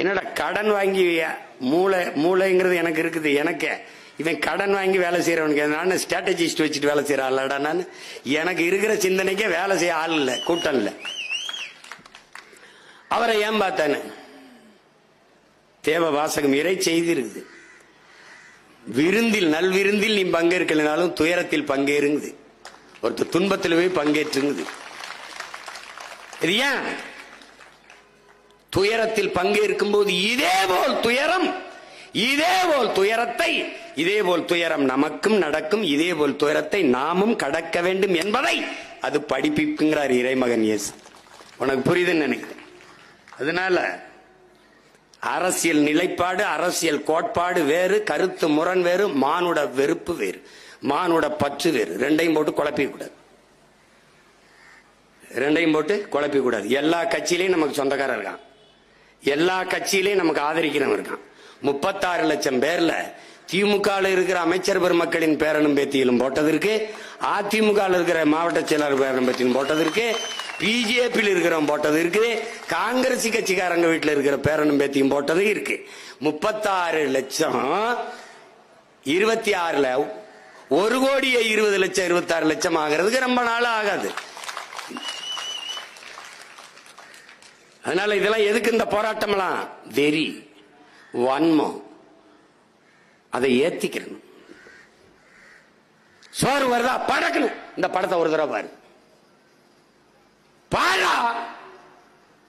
என்னடா கடன் வாங்கி மூளை மூளைங்கிறது எனக்கு இருக்குது எனக்கு. இவன் கடன் வாங்கி வேலை செய்யறவனுக்கு நான் ஸ்ட்ராட்டஜிஸ்ட் வச்சுட்டு வேலை செய்யற ஆளடா நான். எனக்கு இருக்கிற சிந்தனைக்கே வேலை செய்ய ஆள் இல்லை கூட்டம் இல்லை. அவரை ஏன் பார்த்தானு? தேவ வாசகம் இறை செய்தி இருக்குது விருந்தில் நல்விருந்தில் நீ பங்கேற்கலனாலும் துயரத்தில் பங்கேறுங்குது. ஒருத்தர் துன்பத்தில் போய் பங்கேற்றுங்குது. இது ஏன்? துயரத்தில் பங்கேற்கும் போது இதே போல் துயரம் இதே போல் துயரத்தை இதே போல் துயரம் நமக்கும் நடக்கும் இதே போல் துயரத்தை நாமும் கடக்க வேண்டும் என்பதை அது படிப்பிக்குங்கிறார் இறைமகன் இயேசு. உனக்கு புரியுதுன்னு நினைக்கிறேன். அதனால அரசியல் நிலைப்பாடு அரசியல் கோட்பாடு வேறு கருத்து முரண் வேறு மானுட வெறுப்பு வேறு மானுட பற்று வேறு. ரெண்டையும் போட்டு குழப்பிக்க கூடாது. ரெண்டையும் போட்டு குழப்பிக்க கூடாது. எல்லா கட்சியிலையும் நமக்கு சொந்தக்காரர் இருக்கான். எல்லா கட்சியிலையும் நமக்கு ஆதரிக்கிறவன் இருக்கான். முப்பத்தாறு லட்சம் பேர்ல திமுக இருக்கிற அமைச்சர் பெருமக்களின் பேரனும் பேத்தியிலும் போட்டதற்கு அதிமுக இருக்கிற மாவட்ட செயலாளர் பேரனும் பேத்தியும் போட்டதற்கு பிஜேபியில் இருக்கிறவன் போட்டது இருக்கு காங்கிரஸ் கட்சிக்காரங்க வீட்டில் இருக்கிற பேரனும் பேத்தியும் போட்டது இருக்கு. முப்பத்தாறு லட்சம் இருபத்தி ஆறுல ஒரு கோடியே இருபது லட்சம் இருபத்தாறு லட்சம் ஆகிறதுக்கு ரொம்ப நாள் ஆகாது. அதனால இதெல்லாம் எதுக்கு இந்த போராட்டம்லாம் வெறி வன்மம். அதை ஏத்திக்கிறணும் சோறு வருதா? படக்கணும். இந்த படத்தை ஒரு தடவை பாரு. பாரா!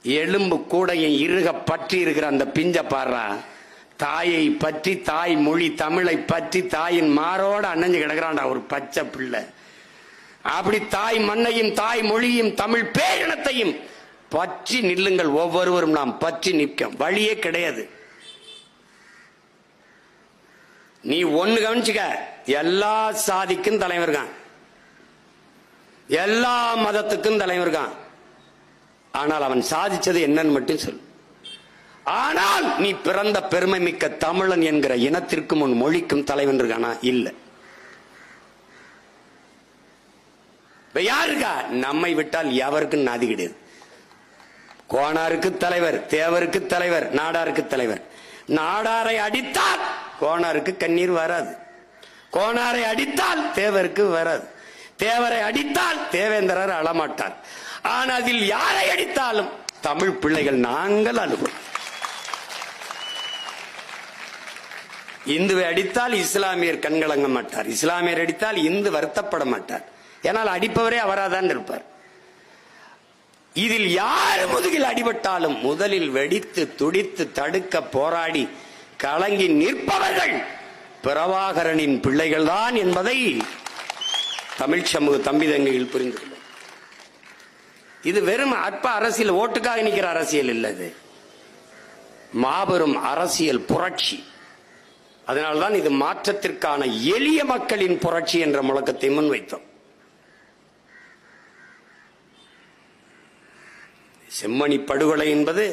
எலும்பு கூடையும் இருக பற்றி இருக்கிற அந்த பிஞ்ச பாடுறா தாயை பற்றி தாய் மொழி தமிழை பற்றி தாயின் மாரோட அணைஞ்சு கிடக்குறான்டா ஒரு பச்சை பிள்ளை. அப்படி தாய் மண்ணையும் தாய் மொழியும் தமிழ் பேரினத்தையும் பற்றி நில்லுங்கள் ஒவ்வொருவரும் நாம் பற்றி நிற்கும். வழியே கிடையாது. நீ ஒன்னு கவனிச்சுக்க எல்லா சாதிக்கும் தலைவர் இருக்கான். எல்லா மதத்துக்கும் தலைவர் இருக்கான். ஆனால் அவன் சாதிச்சது என்னன்னு மட்டும் சொல். ஆனால் நீ பிறந்த பெருமை மிக்க தமிழன் என்கிற இனத்திற்கும் உன் மொழிக்கும் தலைவன் இருக்கானா? இல்ல. யாருக்கா நம்மை விட்டால் எவருக்கும் நாதி கிடையாது. கோணாருக்கு தலைவர் தேவருக்கு தலைவர் நாடாருக்கு தலைவர். நாடாரை அடித்தால் கோணாருக்கு கண்ணீர் வராது. கோணாரை அடித்தால் தேவருக்கு வராது. தேவரை அடித்தால் தேவேந்திரர் அழமாட்டார். ஆனால் அதில் யாரை அடித்தாலும் தமிழ் பிள்ளைகள் நாங்கள் அழுவோம். இந்துவை அடித்தால் இஸ்லாமியர் கண்கலங்க மாட்டார். இஸ்லாமியர் அடித்தால் இந்து வருத்தப்பட மாட்டார். ஏனால் அடிப்பவரே அவராதான் இருப்பார். இதில் யார் முதுகில் அடிபட்டாலும் முதலில் வெடித்து துடித்து தடுக்க போராடி கலங்கி நிற்பவர்கள் பிரபாகரனின் பிள்ளைகள்தான் என்பதை தமிழ் சமூக தம்பிதங்கையில் புரிந்து இது வெறும் அற்ப அரசியல் ஓட்டுக்காக நிற்கிற அரசியல் இல்லது மாபெரும் அரசியல் புரட்சி. அதனால்தான் இது மாற்றத்திற்கான எளிய மக்களின் புரட்சி என்ற முழக்கத்தை முன்வைத்தோம். செம்மணி படுகொலை என்பது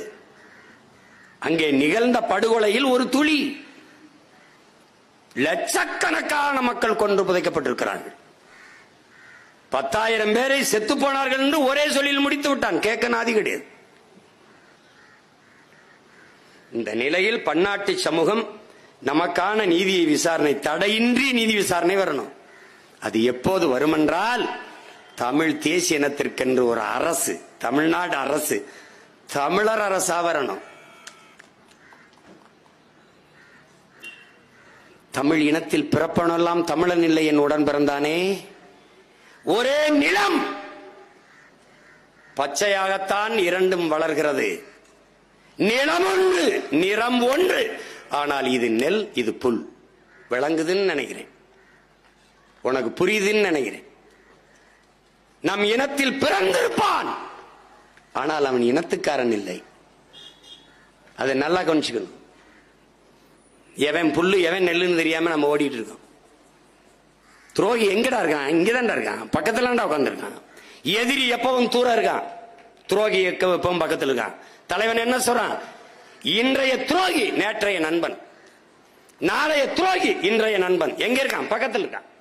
அங்கே நிகழ்ந்த படுகொலையில் ஒரு துளி. லட்சக்கணக்கான மக்கள் கொன்று புதைக்கப்பட்டிருக்கிறார்கள். பத்தாயிரம் பேரை செத்து போனார்கள் என்று ஒரே சொல்லில் முடித்து விட்டான். கேட்க நாதி கிடையாது. இந்த நிலையில் பன்னாட்டு சமூகம் நமக்கான நீதியை விசாரணை தடையின்றி நீதி விசாரணை வரணும். அது எப்போது வருமென்றால் தமிழ் தேசிய இனத்திற்கென்று ஒரு அரசு தமிழ்நாடு அரசு தமிழர் அரசா வரணும் தமிழ் இனத்தில் பிறப்பனெல்லாம் தமிழன் இல்லை என் உடன் பிறந்தானே? ஒரே நிலம்! பச்சையாகத்தான் இரண்டும் வளர்கிறது. நிலம் ஒன்று நிறம் ஒன்று. ஆனால் இது நெல் இது புல். விளங்குதுன்னு நினைக்கிறேன். உனக்கு புரியுதுன்னு நினைக்கிறேன். நம் இனத்தில் பிறந்திருப்பான். ஆனால் அவன் இனத்துக்காரன் இல்லை. அதை நல்லா கவனிச்சுக்கணும். எவன் புல்லு எவன் நெல்லுன்னு தெரியாம நம்ம ஓடிட்டு இருக்கோம். துரோகி எங்கடா இருக்கான்? இங்கதான்டா இருக்கான். பக்கத்துல உட்காந்துருக்கான் எதிரி எப்பவும் தூரம் இருக்கான். துரோகி எப்பவும் பக்கத்துல இருக்கான். தலைவன் என்ன சொல்றான்? இன்றைய துரோகி நேற்றைய நண்பன். நாளைய துரோகி இன்றைய நண்பன். எங்க இருக்கான்? பக்கத்துல இருக்கான்.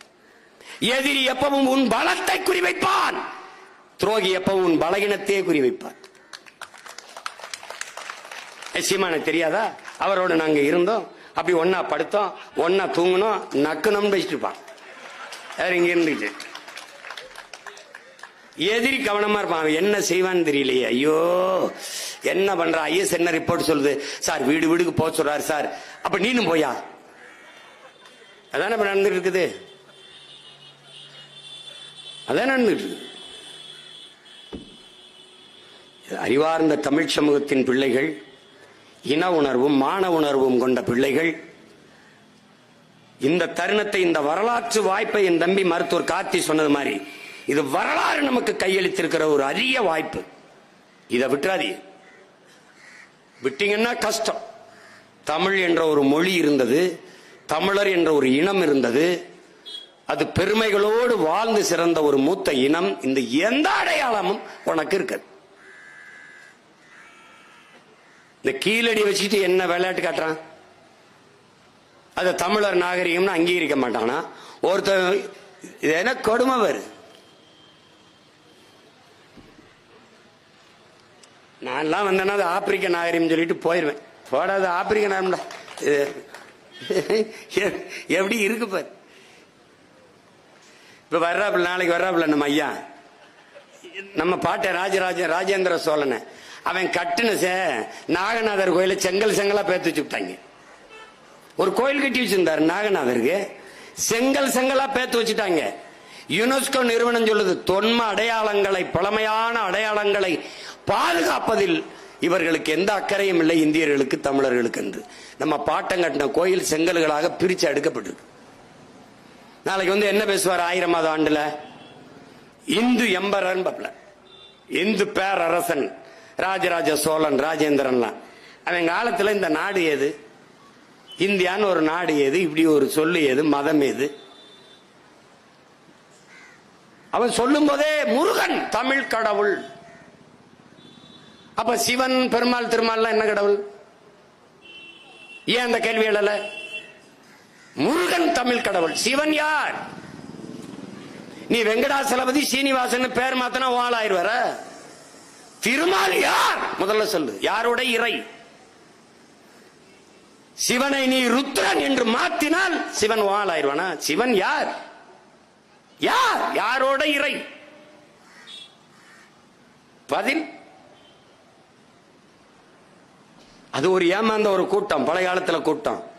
எதிரி எப்பவும் உன் பலத்தை குறிவைப்பான். துரோகி எப்பவும் உன் பலகினத்தையே குறிவைப்பான். சீமான தெரியாதா? அவரோட நாங்க இருந்தோம். அப்படி ஒன்னா படுத்தோம். ஒன்னா தூங்கணும் நக்கணும்னு வச்சுட்டு இருப்பான் வேற இங்க இருந்துச்சு எதிரி கவனமா இருப்பான். அவன் என்ன செய்வான்னு தெரியலையே. ஐயோ என்ன பண்றான்? ஐஎஸ் என்ன ரிப்போர்ட் சொல்லுது? சார் வீடு வீடுக்கு போக சொல்றாரு சார். அப்ப நீனும் போயா? அதான இப்ப நடந்துட்டு இருக்குது? அதான் நடந்துட்டு அறிவார்ந்த தமிழ் சமூகத்தின் பிள்ளைகள் இன உணர்வும் மான உணர்வும் கொண்ட பிள்ளைகள் இந்த தருணத்தை இந்த வரலாற்று வாய்ப்பை என் தம்பி மருத்துவர் கார்த்தி சொன்னது மாதிரி இது வரலாறு நமக்கு கையளித்திருக்கிற ஒரு அரிய வாய்ப்பு. இதை விட்டுறாதீ விட்டீங்கன்னா கஷ்டம். தமிழ் என்ற ஒரு மொழி இருந்தது தமிழர் என்ற ஒரு இனம் இருந்தது அது பெருமைகளோடு வாழ்ந்து சிறந்த ஒரு மூத்த இனம். இந்த எந்த அடையாளமும் உனக்கு இருக்குது. இந்த கீழடி வச்சுட்டு என்ன விளையாட்டு காட்டுறான்? அது தமிழர் நாகரிகம்னு அங்கீகரிக்க மாட்டானா? ஒருத்தர் இது என்ன கொடுமை வருது நான்லாம் வந்தேன்னா அது ஆப்பிரிக்க நாகரிகம் சொல்லிட்டு போயிடுவேன் போடாது ஆப்பிரிக்க நாகரிகம்டா. இது எப்படி இருக்கு பாரு. இப்போ வர்றாப்புல நாளைக்கு வர்றாப்புல நம்ம ஐயா. நம்ம பாட்டை ராஜராஜ ராஜேந்திர சோழனை. அவன் கட்டுன சே நாகநாதர் கோயில செங்கல் செங்கலா பேத்து வச்சுட்டாங்க ஒரு கோயில் கட்டி வச்சிருந்தாரு நாகநாதருக்கு. செங்கல் செங்கலா பேத்து வச்சுட்டாங்க. யுனெஸ்கோ நிறுவனம் சொல்லுது தொன்ம அடையாளங்களை பழமையான அடையாளங்களை பாதுகாப்பதில் இவர்களுக்கு எந்த அக்கறையும் இல்லை இந்தியர்களுக்கு தமிழர்களுக்கு என்று. நம்ம பாட்டம் கட்டின கோயில் செங்கல்களாக பிரிச்சு அடுக்கப்பட்டிருக்கு நாளைக்கு வந்து என்ன பேசுவார் ஆயிரமாவது ஆண்டுல? இந்து எம்பரன் பப்ல இந்து பேரரசன் ராஜராஜ சோழன் ராஜேந்திரன்லாம். அவன் காலத்துல இந்த நாடு ஏது? இந்தியான்னு ஒரு நாடு ஏது? இப்படி ஒரு சொல்லு ஏது? மதம் ஏது? அவன் சொல்லும் போதே முருகன் தமிழ் கடவுள். அப்ப சிவன் பெருமாள் திருமால்லாம் என்ன கடவுள்? ஏன் அந்த கேள்வி எழல? முருகன் தமிழ் கடவுள். சிவன் யார்? நீ வெங்கடாசலபதி சீனிவாசன் பேர் மாத்தினா வாழாயிருவர திருமால் யார்? முதல்ல சொல்லு. யாரோட இறை? சிவனை நீ ருத்ரன் என்று மாத்தினால் சிவன் வாழாயிருவானா சிவன் யார்? யார்? யாரோட இறை? பதில்? அது ஒரு ஏமாந்த ஒரு கூட்டம் பழைய காலத்துல கூட்டம்.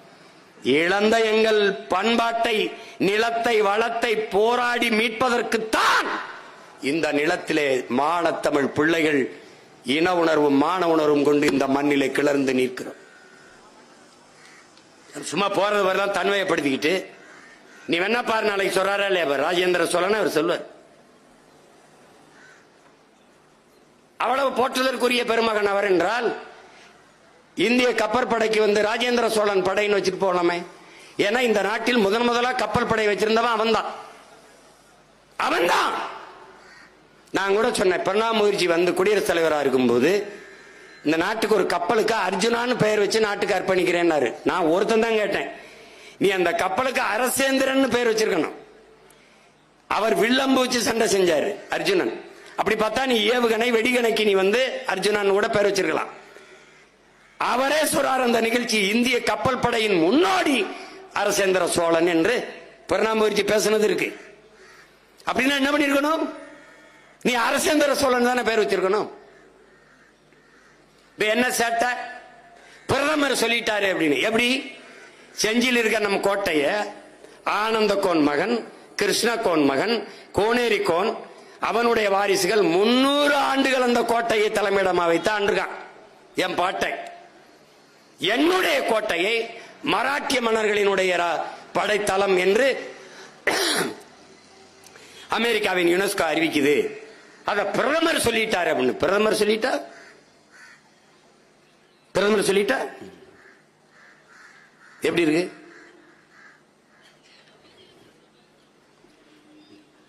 இழந்த எங்கள் பண்பாட்டை நிலத்தை வளத்தை போராடி மீட்பதற்குத்தான் இந்த நிலத்திலே மானத்தமிழ் பிள்ளைகள் இன உணர்வும் மான உணர்வும் கொண்டு இந்த மண்ணிலே கிளர்ந்து நிற்கிறோம். சும்மா போறது வரலாம் தன்மையப்படுத்திக்கிட்டு. நீ வேணா பாரு நாளைக்கு சொல்றாரா இல்லையா? ராஜேந்திர சோழன் அவர் சொல்லுவார். அவ்வளவு போற்றுதற்குரிய பெருமகன் அவர் என்றால் இந்திய கப்பற்படைக்கு வந்து ராஜேந்திர சோழன் படைன்னு வச்சுட்டு போகலாமே ஏன்னா இந்த நாட்டில் முதன் முதலா கப்பல் படை வச்சிருந்தவன் அவன்தான். அவன்தான்! நான் கூட சொன்னேன் பிரணாப் முகர்ஜி வந்து குடியரசுத் தலைவராக இருக்கும்போது இந்த நாட்டுக்கு ஒரு கப்பலுக்கு அர்ஜுனான்னு பெயர் வச்சு நாட்டுக்கு அர்ப்பணிக்கிறேன்னாரு. நான் ஒருத்தன் தான் கேட்டேன். நீ அந்த கப்பலுக்கு அரசேந்திரன் பெயர் வச்சிருக்கணும். அவர் வில்லம்பு வச்சு சண்டை செஞ்சாரு அர்ஜுனன். அப்படி பார்த்தா நீ ஏவுகணை வெடிகணைக்கு நீ வந்து அர்ஜுனன் கூட பெயர் வச்சிருக்கலாம். அவரே சொல்றார் அந்த நிகழ்ச்சி இந்திய கப்பல் படையின் முன்னோடி அரசேந்திர சோழன் என்று பிரணாப் பேசினது பேசுனது இருக்கு. அப்படின்னா என்ன பண்ணிருக்கணும் நீ அரசேந்திர சோழன் தானே பேர் வச்சிருக்கணும். இப்ப என்ன சேட்டை? பிரதமர் சொல்லிட்டாரு அப்படின்னு. எப்படி? செஞ்சியில் இருக்க நம்ம கோட்டைய ஆனந்த கோன் மகன் கிருஷ்ண கோன் மகன் கோனேரி கோன் அவனுடைய வாரிசுகள் முன்னூறு ஆண்டுகள் அந்த கோட்டையை தலைமையிடமா வைத்தான் இருக்கான் என் பாட்டை. என்னுடைய கோட்டையை மராட்டிய மன்னர்களினுடைய படைத்தளம் என்று அமெரிக்காவின் யுனெஸ்கோ அறிவிக்குது. அத பிரதமர் சொல்லிட்டார் அப்படின்னு. பிரதமர் சொல்லிட்டா? பிரதமர் சொல்லிட்டா? எப்படி இருக்கு?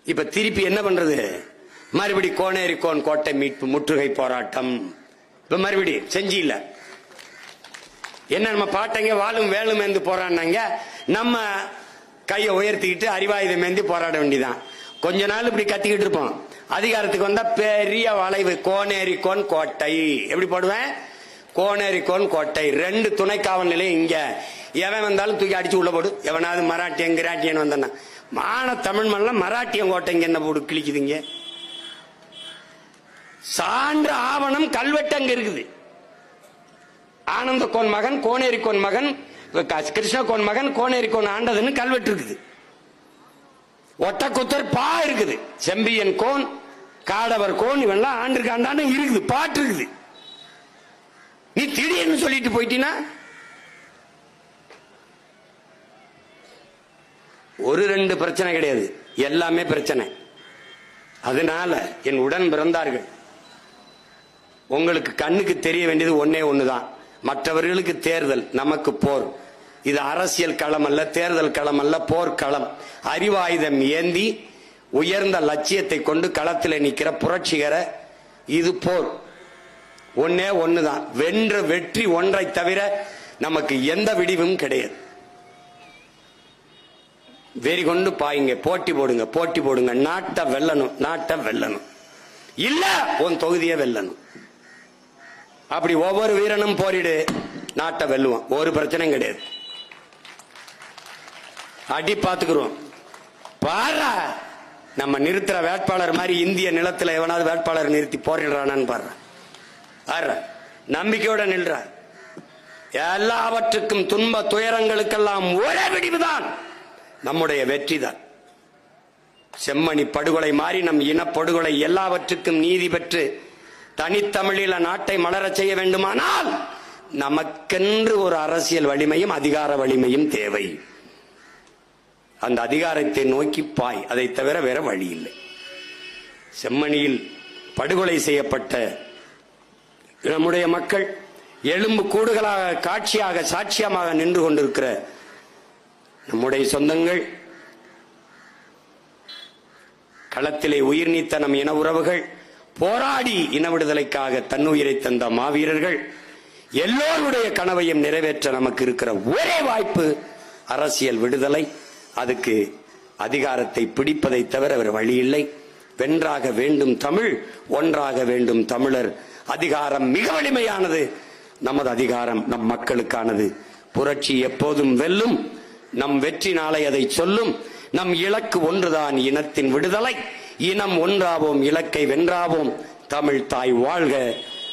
இப்ப திருப்பி என்ன பண்றது? மறுபடி கோனேரி கோன் கோட்டை மீட்பு முற்றுகை போராட்டம். இப்ப மறுபடி செஞ்சு என்ன நம்ம பாட்டங்க வாழும் வேலும் ஏந்து போராடினாங்க. நம்ம கையை உயர்த்திக்கிட்டு அறிவாயுதம் ஏந்தி போராட வேண்டியதான் கொஞ்ச நாள் இப்படி கத்திக்கிட்டு இருப்போம். அதிகாரத்துக்கு வந்தா பெரிய வளைவு கோனேரி கோன் கோட்டை. எப்படி போடுவேன்? கோனேரிக்கோன் கோட்டை. ரெண்டு துணை காவல் நிலையம் இங்க. எவன் வந்தாலும் தூக்கி அடிச்சு உள்ள போடு. எவனாவது மராட்டியன் கிராட்டியன் வந்தானா மான தமிழ் மண்ணில் மராட்டியன் கோட்டை இங்க என்ன போடு கிழிக்குதுங்க. சான்று ஆவணம் கல்வெட்டு அங்க இருக்குது. ஆனந்த கோன் மகன் கோனேரி கோன் மகன் கிருஷ்ண கோன் மகன் கோனேரி கோன் ஆண்டதுன்னு கல்வெட்டு இருக்குது ஒட்டக்குத்தர் பா இருக்குது. செம்பியன் கோன் காடவர் கோன் இவெல்லாம் ஆண்டிருக்கு ஆண்டாண்டு இருக்குது பாட்டு இருக்குது நீ திடீர்னு சொல்லிட்டு போயிட்டீனா? ஒரு ரெண்டு பிரச்சனை கிடையாது. எல்லாமே பிரச்சனை. அதனால என் உடன் பிறந்தார்கள். உங்களுக்கு கண்ணுக்கு தெரிய வேண்டியது ஒன்னே ஒண்ணுதான். மற்றவர்களுக்கு தேர்தல் நமக்கு போர். இது அரசியல் களம் அல்ல தேர்தல் களம் அல்ல போர்க்களம் அறிவாயுதம் ஏந்தி உயர்ந்த லட்சியத்தை கொண்டு களத்தில் நிற்கிற புரட்சிகர இது போர். ஒன்னே ஒண்ணுதான். வென்ற வெற்றி ஒன்றை தவிர நமக்கு எந்த விடிவும் கிடையாது. வெறி கொண்டு பாயுங்க போட்டி போடுங்க போட்டி போடுங்க. நாட்டை வெல்லணும் நாட்டை வெல்லணும். இல்ல உன் தொகுதியை வெல்லணும். அப்படி ஒவ்வொரு வீரனும் போரிடு நாட்டை வெல்லுவோம் ஒரு பிரச்சனையும் கிடையாது. அடி பார்த்துக்கிறோம் பாரு! நம்ம நிறுத்துற வேட்பாளர் மாதிரி இந்திய நிலத்தில் எவனாவது வேட்பாளர் நிறுத்தி போரிடுறானான்னு பாரு ஆற நம்பிக்கையோட நில்ற. எல்லாவற்றுக்கும் துன்ப துயரங்களுக்கெல்லாம் ஒரே விடிவுதான். நம்முடைய வெற்றி தான் செம்மணி படுகொலை மாறி நம் இனப்படுகொலை எல்லாவற்றுக்கும் நீதி பெற்று தனித்தமிழில நாட்டை மலரச் செய்ய வேண்டுமானால் நமக்கென்று ஒரு அரசியல் வலிமையும் அதிகார வலிமையும் தேவை. அந்த அதிகாரத்தை நோக்கி பாய். அதை தவிர வேற வழி இல்லை. செம்மணியில் படுகொலை செய்யப்பட்ட நம்முடைய மக்கள் எலும்பு கூடுகளாக காட்சியாக சாட்சியமாக நின்று கொண்டிருக்கிற நம்முடைய சொந்தங்கள் களத்திலே உயிர் நீத்த நம் இன உறவுகள் போராடி இன விடுதலைக்காக தன்னுயிரை தந்த மாவீரர்கள் எல்லோருடைய கனவையும் நிறைவேற்ற நமக்கு இருக்கிற ஒரே வாய்ப்பு அரசியல் விடுதலை. அதுக்கு அதிகாரத்தை பிடிப்பதை தவிர வேறு வழி இல்லை. வென்றாக வேண்டும் தமிழ் ஒன்றாக வேண்டும் தமிழர். அதிகாரம் மிக வலிமையானது. நமது அதிகாரம் நம் மக்களுக்கானது. புரட்சி எப்போதும் வெல்லும். நம் வெற்றி நாளை அதை சொல்லும். நம் இலக்கு ஒன்றுதான் இனத்தின் விடுதலை. இனம் ஒன்றாவோம் இலக்கை வென்றாவோம் தமிழ் தாய் வாழ்க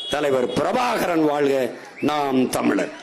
தலைவர் பிரபாகரன் வாழ்க நாம் தமிழர்.